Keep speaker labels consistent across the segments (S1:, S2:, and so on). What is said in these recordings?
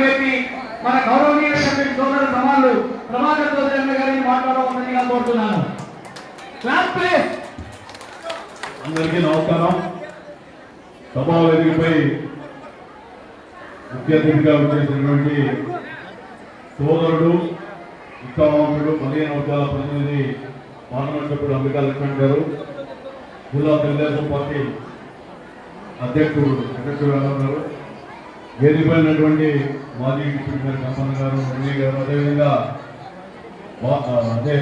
S1: వేసి మన గౌరవనీయ సభ్యులు సోదర సమానులు ప్రభాకర్ చౌదరి గారిని మాట్లాడవలసిందిగా కోరుతున్నాను. క్లాస్ ప్లీజ్
S2: అందరికీ నమస్కారం. సభా వేదికపై ముఖ్య అతిథిగా వచ్చేసినటువంటి సోదరుడు విద్యావంతుడు పదిహేను వర్గాల ప్రతినిధి పార్లమెంట్ సభ్యుడు అంబికా లక్ష్మణ్ గారు జిల్లా తెలుగుదేశం పార్టీ అధ్యక్షుడు వెంకటేశ్వర గారు వేదికపై మాజీ డిప్యూటీ మేయర్ గారు రెడ్డి గారు అదేవిధంగా అదే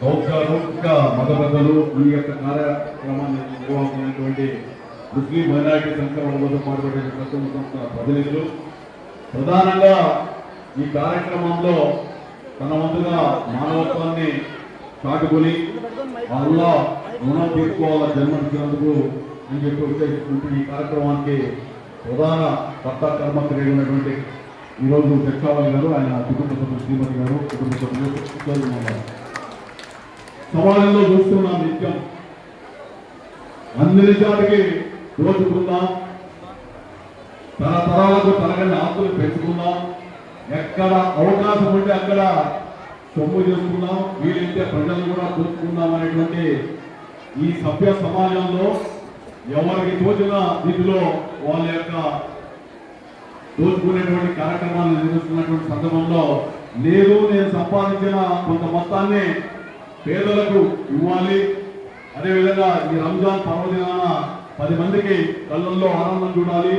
S2: గౌడ్ గారు ఇంకా మత పెద్దలు ఈ యొక్క కార్యక్రమాన్ని నిర్వహించినటువంటి ముస్లిం మైనారిటీ సంక్షేమంలో పాటుపడే ప్రస్తుత సంస్థ ప్రతినిధులు. ప్రధానంగా ఈ కార్యక్రమంలో తన వంతుగా మానవత్వాన్ని చాటుకొని అల్లా రుణం తీసుకోవాల జన్మనిచ్చినందుకు అని చెప్పి ఉద్దేశించి ఈ కార్యక్రమానికి ప్రధాన కర్త కర్మక్రియ ఉన్నటువంటి ఈరోజు శిక్షావళి గారు ఆయన కుటుంబ సభ్యులు శ్రీమతి గారు కుటుంబ సభ్యులు ఉన్నారు. సమాజంలో చూస్తున్నాం నిత్యం అన్ని నిజానికి దోచుకుందాం తరతరాలకు తరగని ఆస్తులు పెంచుకుందాం ఎక్కడ అవకాశం ఉంటే అక్కడ సొమ్ము చేసుకుందాం వీలైతే ప్రజలు కూడా దోచుకుందాం అనేటువంటి ఈ సభ్య సమాజంలో ఎవరికి తోచిన రీతిలో వాళ్ళ యొక్క దోచుకునేటువంటి కార్యక్రమాలు నిర్వహిస్తున్నటువంటి సందర్భంలో నేను నేను సంపాదించిన కొంత మొత్తాన్ని పేదలకు ఇవ్వాలి. అదేవిధంగా ఈ రంజాన్ పర్వదినాన పది మందికి కళ్ళల్లో ఆనందం చూడాలి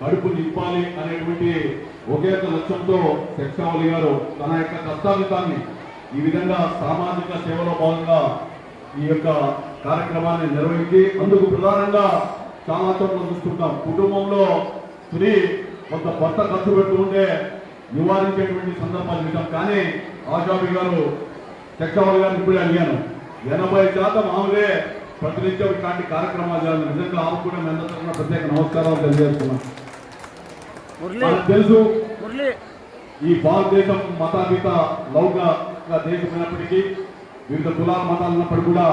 S2: కడుపు నింపాలి అనేటువంటి ఒకే ఒక లక్ష్యంతో శక్షావళి గారు తన యొక్క కష్టాలితాన్ని ఈ విధంగా సామాజిక సేవలో భాగంగా ఈ యొక్క కార్యక్రమాన్ని నిర్వహించి అందుకు ప్రధానంగా చాలా చోట్ల చూస్తుంటాం. కుటుంబంలో స్త్రీ కొంత భర్త ఖర్చు పెట్టుకుంటే నివారించేటువంటి సందర్భాలు చూసాం కానీ ఆజాబి గారు చక్రవర్తి గారిని ఇప్పుడే అడిగాను ఎనభై శాతం ఆమెదే ప్రతినిత్యం ఇట్లాంటి కార్యక్రమాలు చేయాలి నిజంగా ఆమె కూడా మీ అందరి తరఫున ప్రత్యేక నమస్కారాలు తెలియజేస్తున్నాం. మనకు తెలుసు ఈ భారతదేశం మతాతీత లౌక దేశమైనప్పటికీ వివిధ కులాల మతాలు ఉన్నప్పటికీ కూడా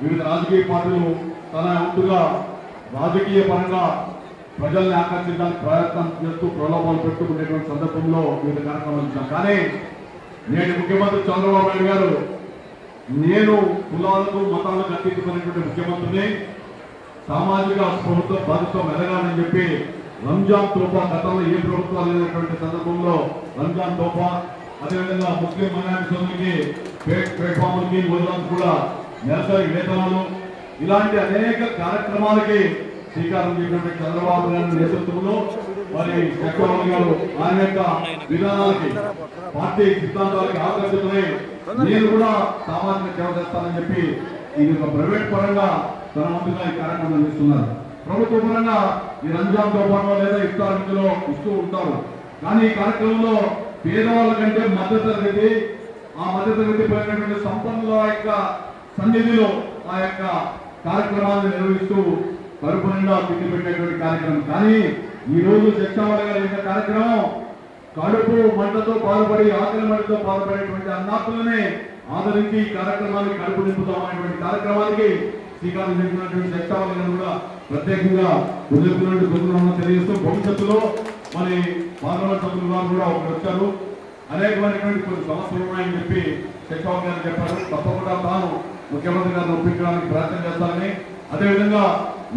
S2: వివిధ రాజకీయ పార్టీలు తన వంతుగా రాజకీయ పరంగా ప్రజల్ని ఆకర్షించడానికి ప్రయత్నం చేస్తూ ప్రలోభాలు పెట్టుకునేటువంటి సందర్భంలో వివిధ కార్యక్రమాలు చూసాం కానీ నేటి ముఖ్యమంత్రి చంద్రబాబు నాయుడు గారు నేను కులాలకు మతాలకు అతీతమైనటువంటి ముఖ్యమంత్రిని సామాజిక ప్రభుత్వ బాధ్యత ఎదగాలని చెప్పి రంజాన్ తోఫా గతంలో ఏ ప్రభుత్వాలు లేనటువంటి సందర్భంలో రంజాన్ తోఫా అదేవిధంగా ముస్లిం మైనారిటీ సోదరులకి ప్లాట్ఫామ్లకి వదిలాలకు కూడా నెలసరి వేతనాలు ఇలాంటి అనేక కార్యక్రమాలకి శ్రీకారం చేసినటువంటి చంద్రబాబు నాయుడు నేతృత్వంలో మరి చక్రవర్తి గారు ఆయన యొక్క విధానాలకి పార్టీ సిద్ధాంతాలకి ఆకర్షితులై నేను కూడా సామాజిక సేవ చేస్తానని చెప్పి ఇది ఒక ప్రైవేట్ పరంగా తన వంతుగా ఈ కార్యక్రమం అందిస్తున్నారు ప్రభుత్వ పరంగా ఈ రంజాన్ తోపాలో లేదా ఇఫ్తార్ విధిలో ఇస్తూ ఉంటారు. కానీ ఈ కార్యక్రమంలో పేదవాళ్ళ కంటే మధ్యతరగతి ఆ మధ్యతరగతి పోయినటువంటి సంపన్నుల యొక్క సన్నిధిలో ఆ యొక్క కార్యక్రమాన్ని నిర్వహిస్తూ కరుపు నిండా తిండి పెట్టేటువంటి కార్యక్రమం. కానీ ఈ రోజు చర్చావళి గారి యొక్క కార్యక్రమం కడుపు మంటతో బాధపడి ఆకలి మంటతో బాధపడేటువంటి అన్నార్థులనే ఆదరించి ఈ కార్యక్రమాన్ని కడుపు నింపుతాం అనేటువంటి కార్యక్రమానికి శ్రీకారం చుట్టినటువంటి చర్చావళి కూడా ప్రత్యేకంగా ఉదయకున్నట్టు గుర్తున్నామని తెలియజేస్తూ భవిష్యత్తులో మరి పార్లమెంట్ సభ్యులు వారు కూడా ఒకరు వచ్చారు. అనేకమైనటువంటి కొన్ని సమస్యలు ఉన్నాయని చెప్పి చక్రవర్తి గారు చెప్పారు. తప్పకుండా తాను ముఖ్యమంత్రి గారిని ఒప్పించడానికి ప్రయత్నం చేస్తానని. అదేవిధంగా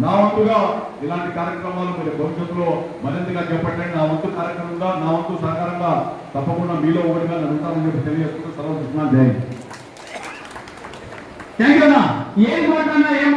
S2: నా వంతుగా ఇలాంటి కార్యక్రమాలు మీరు భవిష్యత్తులో మరింతగా చేపట్టండి. నా వంతు కార్యక్రమంగా నా వంతు సహకారంగా తప్పకుండా మీలో ఒకటిగా నడుగుతానని చెప్పి తెలియజేస్తూ సర్వకృష్ణ జై
S1: ఏం మాట్లాడినా ఏం